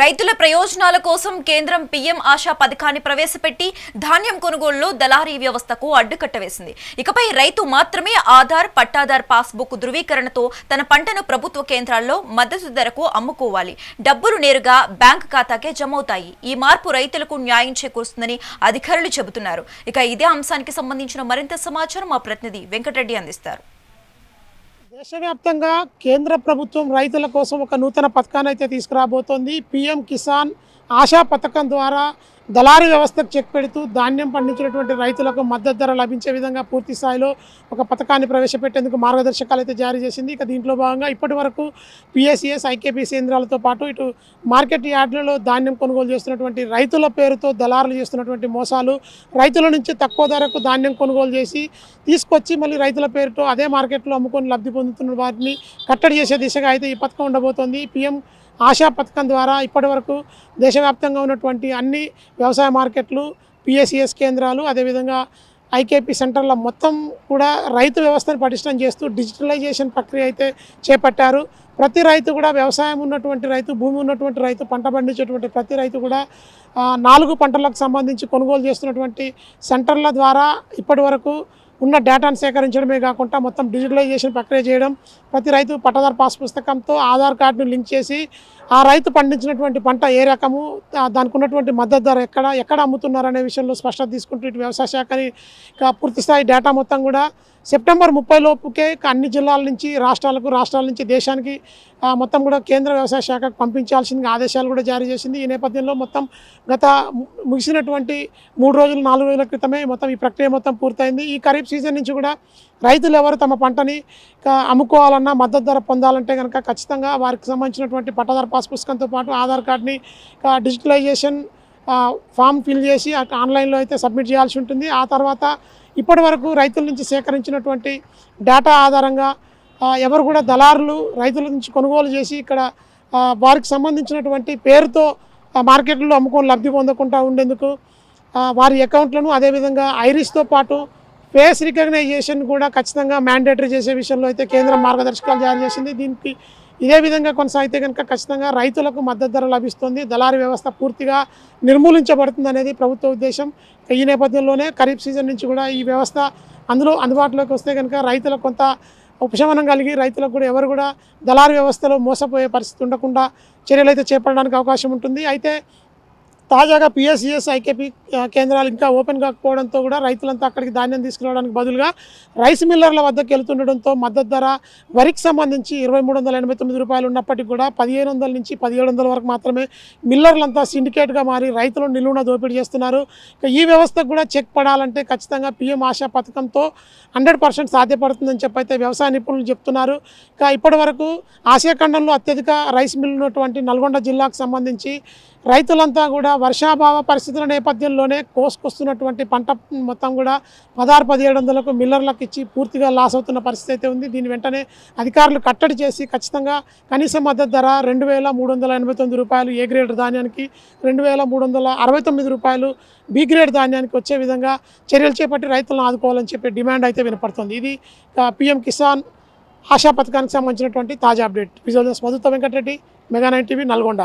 రైతుల ప్రయోజనాల కోసం కేంద్రం పీఎం ఆశా పథకాన్ని ప్రవేశపెట్టి ధాన్యం కొనుగోలులో దళారీ వ్యవస్థకు అడ్డుకట్ట వేసింది. ఇకపై రైతు మాత్రమే ఆధార్ పట్టాదార్ పాస్బుక్ ధృవీకరణతో తన పంటను ప్రభుత్వ కేంద్రాల్లో మద్దతు ధరకు అమ్ముకోవాలి. డబ్బులు నేరుగా బ్యాంక్ ఖాతాకే జమవుతాయి. ఈ మార్పు రైతులకు న్యాయం చేకూరుస్తుందని అధికారులు చెబుతున్నారు. ఇక ఇదే అంశానికి సంబంధించిన మరింత సమాచారం మా ప్రతినిధి వెంకటరెడ్డి అందిస్తారు. దేశవ్యాప్తంగా కేంద్ర ప్రభుత్వం రైతుల కోసం ఒక నూతన పథకాన్ని అయితే తీసుకురాబోతోంది. పిఎం కిసాన్ ఆశా పథకం ద్వారా దళారీ వ్యవస్థకు చెక్ పెడుతూ ధాన్యం పండించినటువంటి రైతులకు మద్దతు ధర లభించే విధంగా పూర్తి స్థాయిలో ఒక పథకాన్ని ప్రవేశపెట్టేందుకు మార్గదర్శకాలు అయితే జారీ చేసింది. ఇక దీంట్లో భాగంగా ఇప్పటి వరకు పిఎస్సిఎస్ ఐకేపీ కేంద్రాలతో పాటు ఇటు మార్కెట్ యార్డులలో ధాన్యం కొనుగోలు చేస్తున్నటువంటి రైతుల పేరుతో దళారులు చేస్తున్నటువంటి మోసాలు రైతుల నుంచి తక్కువ ధరకు ధాన్యం కొనుగోలు చేసి తీసుకొచ్చి మళ్ళీ రైతుల పేరుతో అదే మార్కెట్లో అమ్ముకొని లబ్ధి పొందుతున్న వారిని కట్టడి చేసే దిశగా అయితే ఈ పథకం ఉండబోతోంది. పిఎం ఆశా పథకం ద్వారా ఇప్పటి వరకు దేశవ్యాప్తంగా ఉన్నటువంటి అన్ని వ్యవసాయ మార్కెట్లు పిఎస్సిఎస్ కేంద్రాలు అదేవిధంగా ఐకేపీ సెంటర్ల మొత్తం కూడా రైతు వ్యవస్థను పటిష్టం చేస్తూ డిజిటలైజేషన్ ప్రక్రియ అయితే చేపట్టారు. ప్రతి రైతు కూడా వ్యవసాయం ఉన్నటువంటి రైతు భూమి ఉన్నటువంటి రైతు పంట పండించేటువంటి ప్రతి రైతు కూడా నాలుగు పంటలకు సంబంధించి కొనుగోలు చేస్తున్నటువంటి సెంటర్ల ద్వారా ఇప్పటి ఉన్న డేటాను సేకరించడమే కాకుండా మొత్తం డిజిటలైజేషన్ ప్రక్రియ చేయడం ప్రతి రైతు పట్టదారు పాస్ పుస్తకంతో ఆధార్ కార్డును లింక్ చేసి ఆ రైతు పండించినటువంటి పంట ఏ రకము దానికి ఉన్నటువంటి మద్దతు ధర ఎక్కడ ఎక్కడ అమ్ముతున్నారు అనే విషయంలో స్పష్టత తీసుకుంటూ ఇటు వ్యవసాయ శాఖని పూర్తిస్థాయి డేటా మొత్తం కూడా సెప్టెంబర్ ముప్పై లోపుకే అన్ని జిల్లాల నుంచి రాష్ట్రాలకు రాష్ట్రాల నుంచి దేశానికి మొత్తం కూడా కేంద్ర వ్యవసాయ శాఖకు పంపించాల్సింది ఆదేశాలు కూడా జారీ చేసింది. ఈ నేపథ్యంలో మొత్తం గత ముగిసినటువంటి మూడు రోజులు నాలుగు రోజుల క్రితమే మొత్తం ఈ ప్రక్రియ మొత్తం పూర్తయింది. ఈ ఖరీఫ్ సీజన్ నుంచి కూడా రైతులు ఎవరు తమ పంటని అమ్ముకోవాలన్నా మద్దతు ధర పొందాలంటే కనుక ఖచ్చితంగా వారికి సంబంధించినటువంటి పట్టదారు పాస్ పుస్తకంతో పాటు ఆధార్ కార్డ్ని డిజిటలైజేషన్ ఫామ్ ఫిల్ చేసి ఆన్లైన్లో అయితే సబ్మిట్ చేయాల్సి ఉంటుంది. ఆ తర్వాత ఇప్పటి వరకు రైతుల నుంచి సేకరించినటువంటి డేటా ఆధారంగా ఎవరు కూడా దళారులు రైతుల నుంచి కొనుగోలు చేసి ఇక్కడ వారికి సంబంధించినటువంటి పేరుతో మార్కెట్లో అమ్ముకొని లబ్ధి పొందకుండా ఉండేందుకు వారి అకౌంట్లను అదేవిధంగా ఐరిస్తో పాటు ఫేస్ రికగ్నైజేషన్ కూడా ఖచ్చితంగా మ్యాండేటరీ చేసే విషయంలో అయితే కేంద్రం మార్గదర్శకాలు జారీ చేసింది. దీనికి ఇదే విధంగా కొనసాగితే కనుక ఖచ్చితంగా రైతులకు మద్దతు ధర లభిస్తుంది. దళారీ వ్యవస్థ పూర్తిగా నిర్మూలించబడుతుంది అనేది ప్రభుత్వ ఉద్దేశం. ఈ నేపథ్యంలోనే ఖరీఫ్ సీజన్ నుంచి కూడా ఈ వ్యవస్థ అందులో అందుబాటులోకి వస్తే కనుక రైతులకు కొంత ఉపశమనం కలిగి రైతులకు కూడా ఎవరు కూడా దళారీ వ్యవస్థలో మోసపోయే పరిస్థితి ఉండకుండా చర్యలు అయితే చేపట్టడానికి అవకాశం ఉంటుంది. అయితే తాజాగా పిఎస్సిఎస్ ఐకేపీ కేంద్రాలు ఇంకా ఓపెన్ కాకపోవడంతో కూడా రైతులంతా అక్కడికి ధాన్యం తీసుకురావడానికి బదులుగా రైస్ మిల్లర్ల వద్దకు వెళ్తుండడంతో మద్దతు ధర వరికి సంబంధించి ఇరవై మూడు వందల ఎనభై తొమ్మిది రూపాయలు ఉన్నప్పటికీ కూడా పదిహేను వందల నుంచి పదిహేడు వందల వరకు మాత్రమే మిల్లర్లంతా సిండికేట్గా మారి రైతులను నిలువున దోపిడీ చేస్తున్నారు. ఇక ఈ వ్యవస్థకు కూడా చెక్ పడాలంటే ఖచ్చితంగా పిఎం ఆశా పథకంతో హండ్రెడ్ పర్సెంట్ సాధ్యపడుతుందని చెప్పి అయితే వ్యవసాయ నిపుణులు చెప్తున్నారు. ఇక ఇప్పటి వరకు ఆసియా ఖండంలో అత్యధిక రైస్ మిల్ ఉన్నటువంటి నల్గొండ జిల్లాకు సంబంధించి రైతులంతా కూడా వర్షాభావ పరిస్థితుల నేపథ్యంలోనే కోసుకొస్తున్నటువంటి పంట మొత్తం కూడా పదహారు పదిహేడు వందలకు మిల్లర్లకు ఇచ్చి పూర్తిగా లాస్ అవుతున్న పరిస్థితి అయితే ఉంది. దీని వెంటనే అధికారులు కట్టడి చేసి ఖచ్చితంగా కనీస మద్దతు ధర రెండు వేల మూడు వందల ఎనభై తొమ్మిది రూపాయలు ఏ గ్రేడ్ ధాన్యానికి రెండు వేల మూడు వందల అరవై తొమ్మిది రూపాయలు బి గ్రేడ్ ధాన్యానికి వచ్చే విధంగా చర్యలు చేపట్టి రైతులను ఆదుకోవాలని చెప్పి డిమాండ్ అయితే వినపడుతుంది. ఇది పిఎం కిసాన్ ఆశా పథకానికి సంబంధించినటువంటి తాజా update. Visual మధుత Venkatareddy mega nine TV Nalgonda.